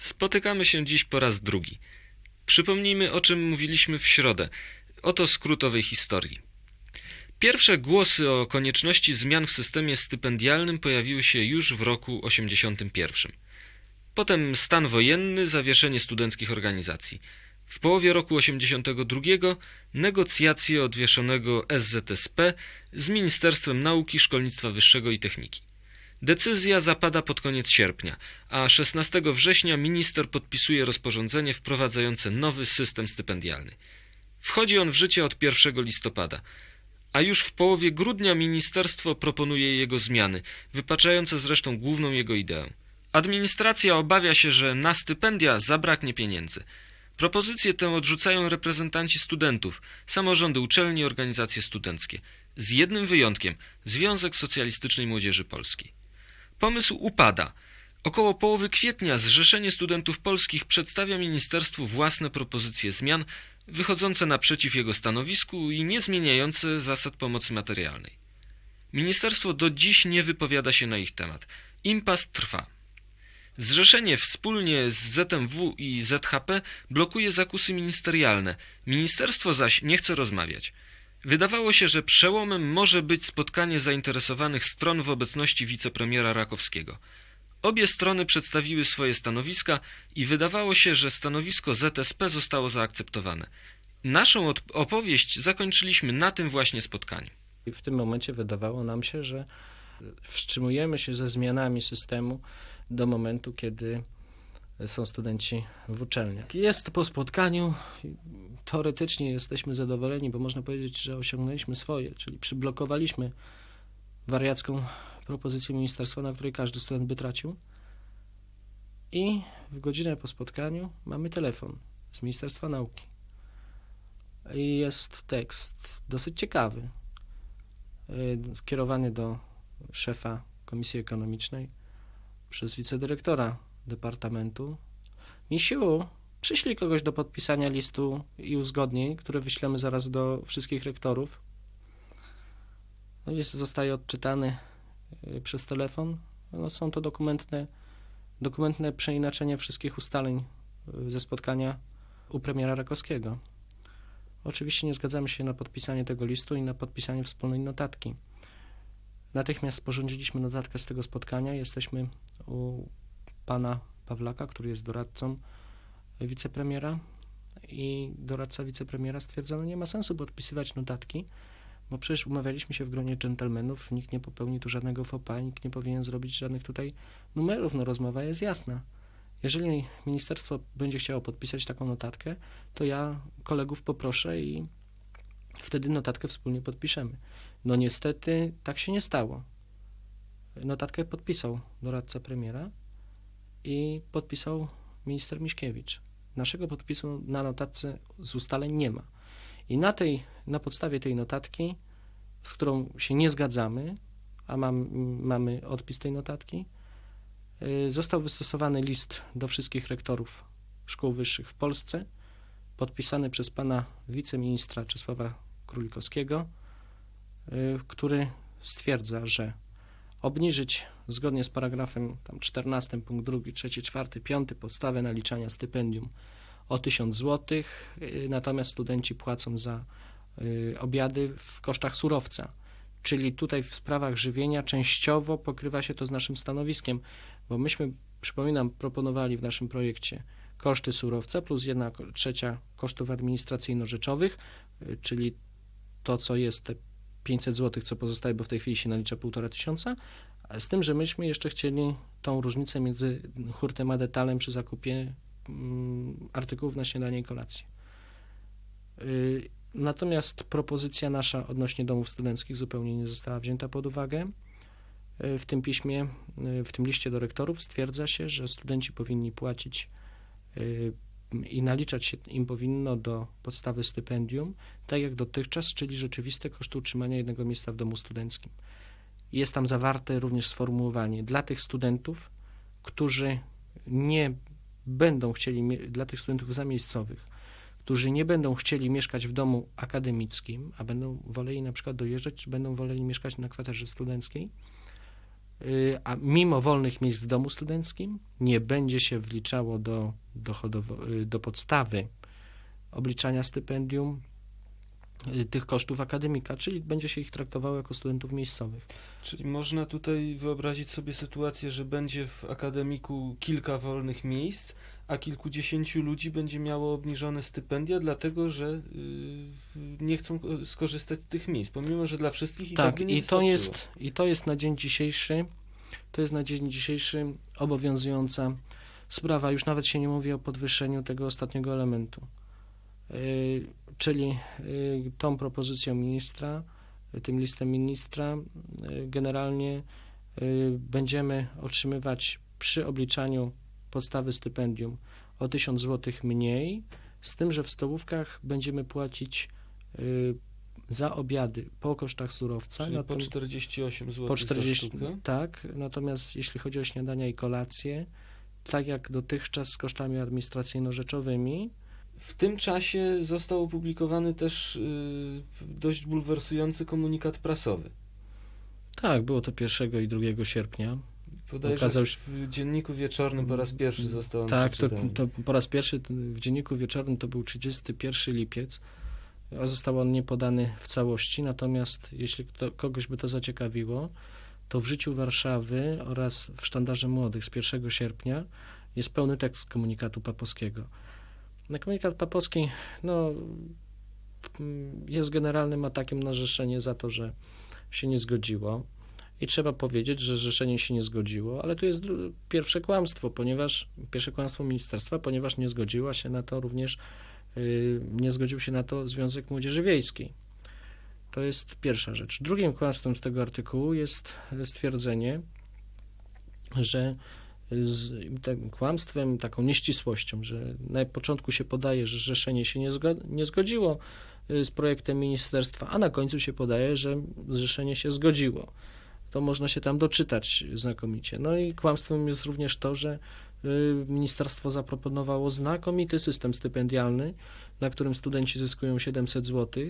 Spotykamy się dziś po raz drugi. Przypomnijmy, o czym mówiliśmy w środę. Oto skrót owej historii. Pierwsze głosy o konieczności zmian w systemie stypendialnym pojawiły się już w roku 81. Potem stan wojenny, zawieszenie studenckich organizacji. W połowie roku 82 negocjacje odwieszonego SZSP z Ministerstwem Nauki, Szkolnictwa Wyższego i Techniki. Decyzja zapada pod koniec sierpnia, a 16 września minister podpisuje rozporządzenie wprowadzające nowy system stypendialny. Wchodzi on w życie od 1 listopada, a już w połowie grudnia ministerstwo proponuje jego zmiany, wypaczające zresztą główną jego ideę. Administracja obawia się, że na stypendia zabraknie pieniędzy. Propozycję tę odrzucają reprezentanci studentów, samorządy uczelni, organizacje studenckie. Z jednym wyjątkiem Związek Socjalistycznej Młodzieży Polskiej. Pomysł upada. Około połowy kwietnia Zrzeszenie Studentów Polskich przedstawia ministerstwu własne propozycje zmian, wychodzące naprzeciw jego stanowisku i nie zmieniające zasad pomocy materialnej. Ministerstwo do dziś nie wypowiada się na ich temat. Impas trwa. Zrzeszenie wspólnie z ZMW i ZHP blokuje zakusy ministerialne, ministerstwo zaś nie chce rozmawiać. Wydawało się, że przełomem może być spotkanie zainteresowanych stron w obecności wicepremiera Rakowskiego. Obie strony przedstawiły swoje stanowiska i wydawało się, że stanowisko ZSP zostało zaakceptowane. Naszą opowieść zakończyliśmy na tym właśnie spotkaniu. I w tym momencie wydawało nam się, że wstrzymujemy się ze zmianami systemu do momentu, kiedy są studenci w uczelniach. Jest po spotkaniu, teoretycznie jesteśmy zadowoleni, bo można powiedzieć, że osiągnęliśmy swoje, czyli przyblokowaliśmy wariacką propozycję ministerstwa, na której każdy student by tracił. I w godzinę po spotkaniu mamy telefon z Ministerstwa Nauki. I jest tekst dosyć ciekawy, y, skierowany do szefa Komisji Ekonomicznej przez wicedyrektora Departamentu. Misiu, przyślij kogoś do podpisania listu i uzgodnień, które wyślemy zaraz do wszystkich rektorów. No list zostaje odczytany y, przez telefon. No, są to dokumentne, dokumentne przeinaczenie wszystkich ustaleń y, ze spotkania u premiera Rakowskiego. Oczywiście nie zgadzamy się na podpisanie tego listu i na podpisanie wspólnej notatki. Natychmiast sporządziliśmy notatkę z tego spotkania. Jesteśmy u pana Pawlaka, który jest doradcą wicepremiera i doradca wicepremiera stwierdzono, nie ma sensu podpisywać notatki, bo przecież umawialiśmy się w gronie dżentelmenów, nikt nie popełni tu żadnego fopa, nikt nie powinien zrobić żadnych tutaj numerów, no rozmowa jest jasna. Jeżeli ministerstwo będzie chciało podpisać taką notatkę, to ja kolegów poproszę i wtedy notatkę wspólnie podpiszemy. No niestety tak się nie stało. Notatkę podpisał doradca premiera i podpisał minister Miśkiewicz. Naszego podpisu na notatce z ustaleń nie ma. I na, tej, na podstawie tej notatki, z którą się nie zgadzamy, a mam, mamy odpis tej notatki, y, został wystosowany list do wszystkich rektorów szkół wyższych w Polsce, podpisany przez pana wiceministra Czesława Królikowskiego, y, który stwierdza, że obniżyć zgodnie z paragrafem tam 14 punkt 2, 3, 4, 5 podstawę naliczania stypendium o 1000 zł, y, natomiast studenci płacą za y, obiady w kosztach surowca. Czyli tutaj w sprawach żywienia częściowo pokrywa się to z naszym stanowiskiem, bo myśmy, przypominam, proponowali w naszym projekcie koszty surowca plus jedna trzecia kosztów administracyjno-rzeczowych, y, czyli to, co jest te 500 zł, co pozostaje, bo w tej chwili się nalicza 1,5 tysiąca, z tym, że myśmy jeszcze chcieli tą różnicę między hurtem a detalem przy zakupie mm, artykułów na śniadanie i kolację. Y, natomiast propozycja nasza odnośnie domów studenckich zupełnie nie została wzięta pod uwagę. Y, w tym piśmie, y, w tym liście do rektorów stwierdza się, że studenci powinni płacić i naliczać się im powinno do podstawy stypendium, tak jak dotychczas, czyli rzeczywiste koszty utrzymania jednego miejsca w domu studenckim. Jest tam zawarte również sformułowanie dla tych studentów, którzy nie będą chcieli, dla tych studentów zamiejscowych, którzy nie będą chcieli mieszkać w domu akademickim, a będą woleli na przykład dojeżdżać, czy będą woleli mieszkać na kwaterze studenckiej, a mimo wolnych miejsc w domu studenckim nie będzie się wliczało do, dochodowo, y, do podstawy obliczania stypendium y, tych kosztów akademika, czyli będzie się ich traktowało jako studentów miejscowych. Czyli można tutaj wyobrazić sobie sytuację, że będzie w akademiku kilka wolnych miejsc, a kilkudziesięciu ludzi będzie miało obniżone stypendia, dlatego że y, nie chcą ko- skorzystać z tych miejsc, pomimo że dla wszystkich i tak, Tak, nie i to, jest, i to jest na dzień dzisiejszy, to jest na dzień dzisiejszy obowiązująca sprawa. Już nawet się nie mówi o podwyższeniu tego ostatniego elementu. Czyli yy, tą propozycją ministra, tym listem ministra, yy, generalnie yy, będziemy otrzymywać przy obliczaniu podstawy stypendium o 1000 zł mniej, z tym, że w stołówkach będziemy płacić za obiady po kosztach surowca. Czyli po natom- 48 zł po 40, za sztukę. tak, natomiast jeśli chodzi o śniadania i kolacje, tak jak dotychczas z kosztami administracyjno-rzeczowymi, W tym czasie został opublikowany też y, dość bulwersujący komunikat prasowy. tak, było to 1 i 2 sierpnia. Podajże Okazał się- w dzienniku wieczornym po raz pierwszy został on Tak, to, to po raz pierwszy w dzienniku wieczornym to był 31 lipiec, a został on nie podany w całości, natomiast jeśli kto, kogoś by to zaciekawiło, to w życiu Warszawy oraz w Sztandarze Młodych z 1 sierpnia jest pełny tekst komunikatu papowskiego. Komunikat papowski no, jest generalnym atakiem na Rzeszenie za to, że się nie zgodziło. I trzeba powiedzieć, że Rzeszenie się nie zgodziło, ale tu jest pierwsze kłamstwo, ponieważ pierwsze kłamstwo ministerstwa, ponieważ nie zgodziła się na to również, yy, nie zgodził się na to Związek Młodzieży Wiejskiej. To jest pierwsza rzecz. Drugim kłamstwem z tego artykułu jest stwierdzenie, że z tym kłamstwem, taką nieścisłością, że na początku się podaje, że Rzeszenie się nie, nie zgodziło y, z projektem ministerstwa, a na końcu się podaje, że Zrzeszenie się zgodziło. To można się tam doczytać znakomicie. No i kłamstwem jest również to, że y, ministerstwo zaproponowało znakomity system stypendialny, na którym studenci zyskują 700 zł.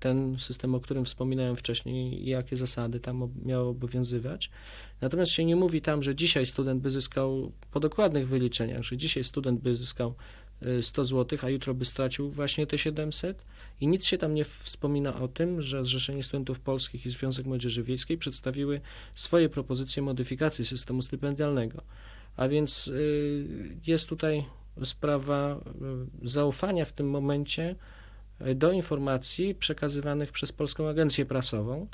Ten system, o którym wspominałem wcześniej, jakie zasady tam ob- miały obowiązywać. Natomiast się nie mówi tam, że dzisiaj student by zyskał po dokładnych wyliczeniach, że dzisiaj student by zyskał y, 100 zł, a jutro by stracił właśnie te 700 i nic się tam nie wspomina o tym, że Zrzeszenie Studentów Polskich i Związek Młodzieży Wiejskiej przedstawiły swoje propozycje modyfikacji systemu stypendialnego. A więc y, jest tutaj sprawa y, zaufania w tym momencie y, do informacji przekazywanych przez Polską Agencję Prasową.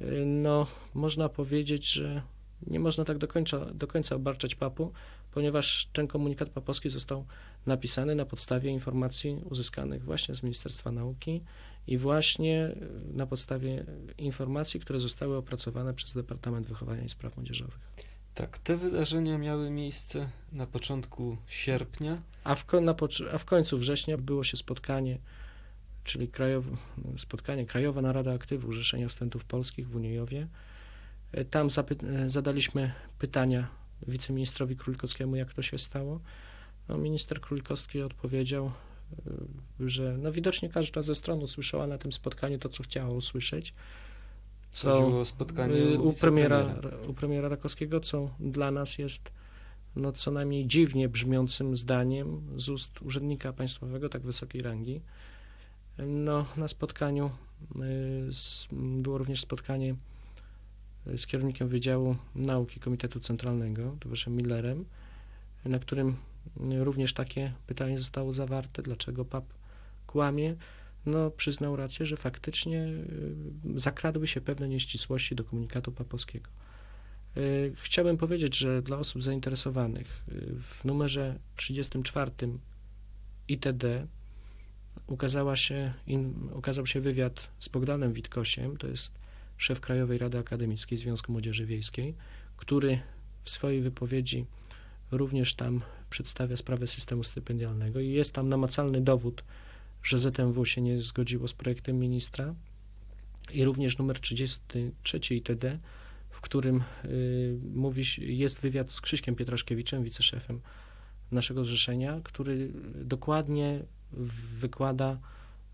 Y, No, można powiedzieć, że nie można tak do końca, do końca obarczać papu, ponieważ ten komunikat papowski został napisany na podstawie informacji uzyskanych właśnie z Ministerstwa Nauki i właśnie y, na podstawie informacji, które zostały opracowane przez Departament Wychowania i Spraw Młodzieżowych. Tak, te wydarzenia miały miejsce na początku sierpnia. A w, na, a w końcu września było się spotkanie, czyli krajowe, spotkanie Krajowa Narada Aktywu Rzeszenia Studentów Polskich w Uniejowie. E, Tam zapy- e, zadaliśmy pytania wiceministrowi Królikowskiemu, jak to się stało. No, minister Królikowski odpowiedział, e, że no, widocznie każda ze stron usłyszała na tym spotkaniu to, co chciała usłyszeć. Chodziło o spotkanie y, u premiera, u premiera Rakowskiego, co dla nas jest no, co najmniej dziwnie brzmiącym zdaniem z ust urzędnika państwowego tak wysokiej rangi. No, na spotkaniu y, z, było również spotkanie y, z kierownikiem Wydziału Nauki Komitetu Centralnego, towarzyszem Millerem, na którym y, również takie pytanie zostało zawarte, dlaczego PAP kłamie. No, przyznał rację, że faktycznie zakradły się pewne nieścisłości do komunikatu papowskiego. Chciałbym powiedzieć, że dla osób zainteresowanych w numerze 34 ITD ukazała się, in, ukazał się wywiad z Bogdanem Witkosiem, to jest szef Krajowej Rady Akademickiej Związku Młodzieży Wiejskiej, który w swojej wypowiedzi również tam przedstawia sprawę systemu stypendialnego. I jest tam namacalny dowód, że ZMW się nie zgodziło z projektem ministra. I również numer 33 ITD, w którym y, mówi, jest wywiad z Krzyśkiem Pietraszkiewiczem, wiceszefem naszego zrzeszenia, który dokładnie wykłada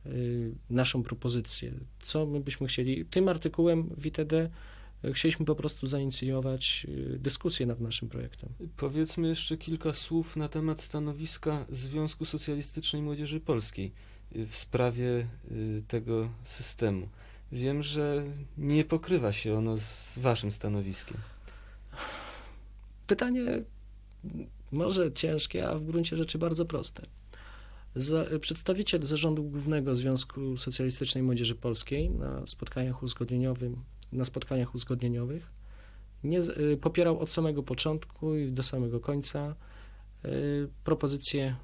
y, naszą propozycję, co my byśmy chcieli. Tym artykułem w ITD e, chcieliśmy po prostu zainicjować e, dyskusję nad naszym projektem. Powiedzmy jeszcze kilka słów na temat stanowiska Związku Socjalistycznej Młodzieży Polskiej y, w sprawie y, tego systemu. Wiem, że nie pokrywa się ono z waszym stanowiskiem. Pytanie może ciężkie, a w gruncie rzeczy bardzo proste. Za, przedstawiciel Zarządu Głównego Związku Socjalistycznej Młodzieży Polskiej na spotkaniach uzgodnieniowym, na spotkaniach uzgodnieniowych nie, y, popierał od samego początku i do samego końca y, propozycję,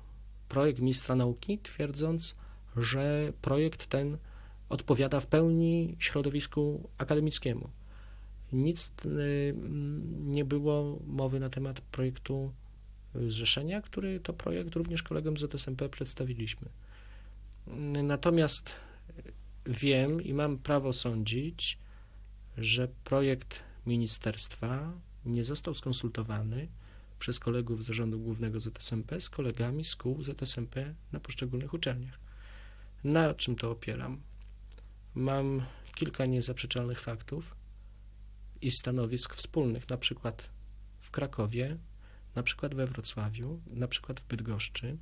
projekt ministra nauki, twierdząc, że projekt ten odpowiada w pełni środowisku akademickiemu. Nic y, nie było mowy na temat projektu zrzeszenia, który to projekt również kolegom z ZSMP przedstawiliśmy. Natomiast wiem i mam prawo sądzić, że projekt ministerstwa nie został skonsultowany przez kolegów z Zarządu Głównego ZSMP z kolegami z kół ZSMP na poszczególnych uczelniach. Na czym to opieram? Mam kilka niezaprzeczalnych faktów i stanowisk wspólnych, na przykład w Krakowie, na przykład we Wrocławiu, na przykład w Bydgoszczy,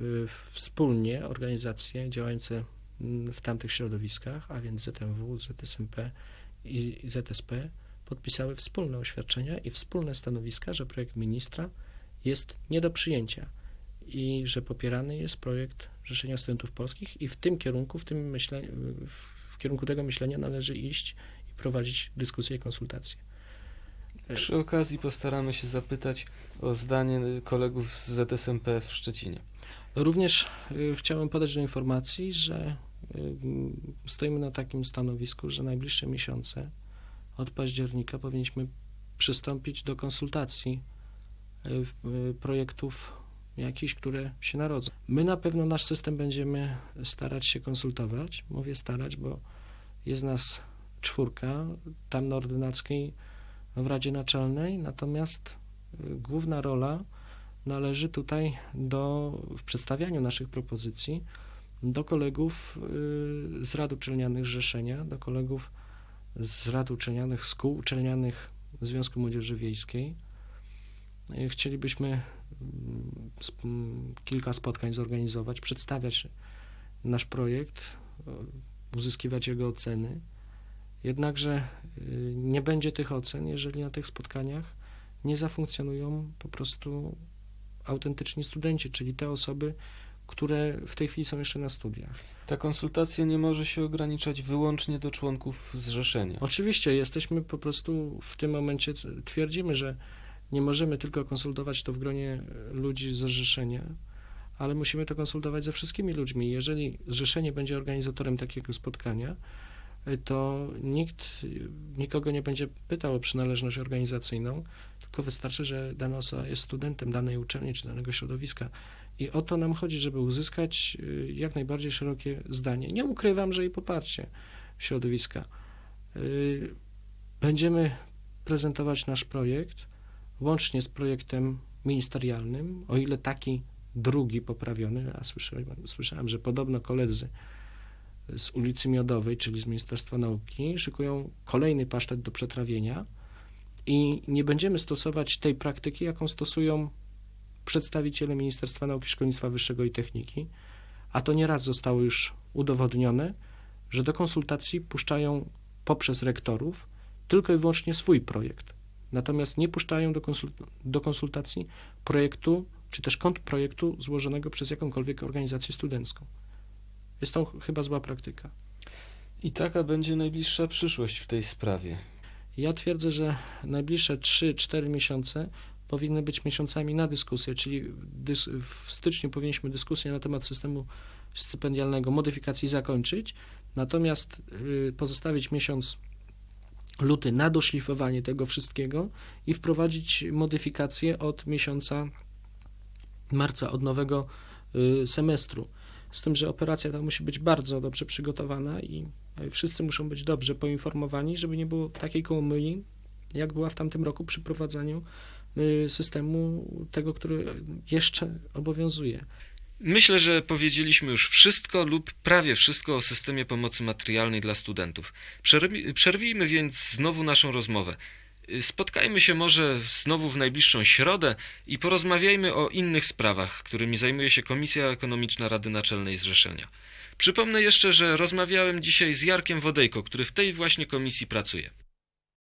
y, wspólnie organizacje działające mm, w tamtych środowiskach, a więc ZMW, ZSMP i ZSP, podpisały wspólne oświadczenia i wspólne stanowiska, że projekt ministra jest nie do przyjęcia i że popierany jest projekt Rzeszenia Studentów Polskich i w tym kierunku, w tym myśle, w kierunku tego myślenia należy iść i prowadzić dyskusje i konsultacje. Przy okazji postaramy się zapytać o zdanie kolegów z ZSMP w Szczecinie. Również y, chciałem podać do informacji, że y, stoimy na takim stanowisku, że najbliższe miesiące od października powinniśmy przystąpić do konsultacji y, projektów jakichś, które się narodzą. My na pewno nasz system będziemy starać się konsultować. Mówię starać, bo jest nas czwórka tam na ordynackiej w Radzie Naczelnej, natomiast y, główna rola należy tutaj do, w przedstawianiu naszych propozycji do kolegów y, z rad uczelnianych Rzeszenia, do kolegów z rad uczelnianych, z kół uczelnianych Związku Młodzieży Wiejskiej. Y, Chcielibyśmy mm, kilka spotkań zorganizować, przedstawiać nasz projekt, uzyskiwać jego oceny. Jednakże y, nie będzie tych ocen, jeżeli na tych spotkaniach nie zafunkcjonują po prostu autentyczni studenci, czyli te osoby, które w tej chwili są jeszcze na studiach. Ta konsultacja nie może się ograniczać wyłącznie do członków zrzeszenia. Oczywiście jesteśmy po prostu w tym momencie twierdzimy, że nie możemy tylko konsultować to w gronie e, ludzi z zrzeszenia, ale musimy to konsultować ze wszystkimi ludźmi. Jeżeli zrzeszenie będzie organizatorem takiego spotkania, to nikt nikogo nie będzie pytał o przynależność organizacyjną, tylko wystarczy, że dana osoba jest studentem danej uczelni czy danego środowiska. I o to nam chodzi, żeby uzyskać e, jak najbardziej szerokie zdanie. Nie ukrywam, że i poparcie środowiska. Y, Będziemy prezentować nasz projekt łącznie z projektem ministerialnym, o ile taki drugi poprawiony, a słyszałem, słyszałem, że podobno koledzy z ulicy Miodowej, czyli z Ministerstwa Nauki, szykują kolejny pasztet do przetrawienia i nie będziemy stosować tej praktyki, jaką stosują przedstawiciele Ministerstwa Nauki, Szkolnictwa Wyższego i Techniki, a to nieraz zostało już udowodnione, że do konsultacji puszczają poprzez rektorów tylko i wyłącznie swój projekt. Natomiast nie puszczają do, do konsultacji projektu, czy też kontrprojektu złożonego przez jakąkolwiek organizację studencką. Jest to chyba zła praktyka. I taka będzie najbliższa przyszłość w tej sprawie. Ja twierdzę, że najbliższe 3-4 miesiące powinny być miesiącami na dyskusję, czyli w styczniu powinniśmy dyskusję na temat systemu stypendialnego modyfikacji zakończyć, natomiast y, pozostawić miesiąc luty na doszlifowanie tego wszystkiego i wprowadzić modyfikacje od miesiąca marca, od nowego y, semestru. Z tym, że operacja ta musi być bardzo dobrze przygotowana i y, wszyscy muszą być dobrze poinformowani, żeby nie było takiej kołomyli, jak była w tamtym roku przy prowadzeniu y, systemu tego, który jeszcze obowiązuje. Myślę, że powiedzieliśmy już wszystko lub prawie wszystko o systemie pomocy materialnej dla studentów. Przerwi- Przerwijmy więc znowu naszą rozmowę. Spotkajmy się może znowu w najbliższą środę i porozmawiajmy o innych sprawach, którymi zajmuje się Komisja Ekonomiczna Rady Naczelnej Zrzeszenia. Przypomnę jeszcze, że rozmawiałem dzisiaj z Jarkiem Wodejko, który w tej właśnie komisji pracuje.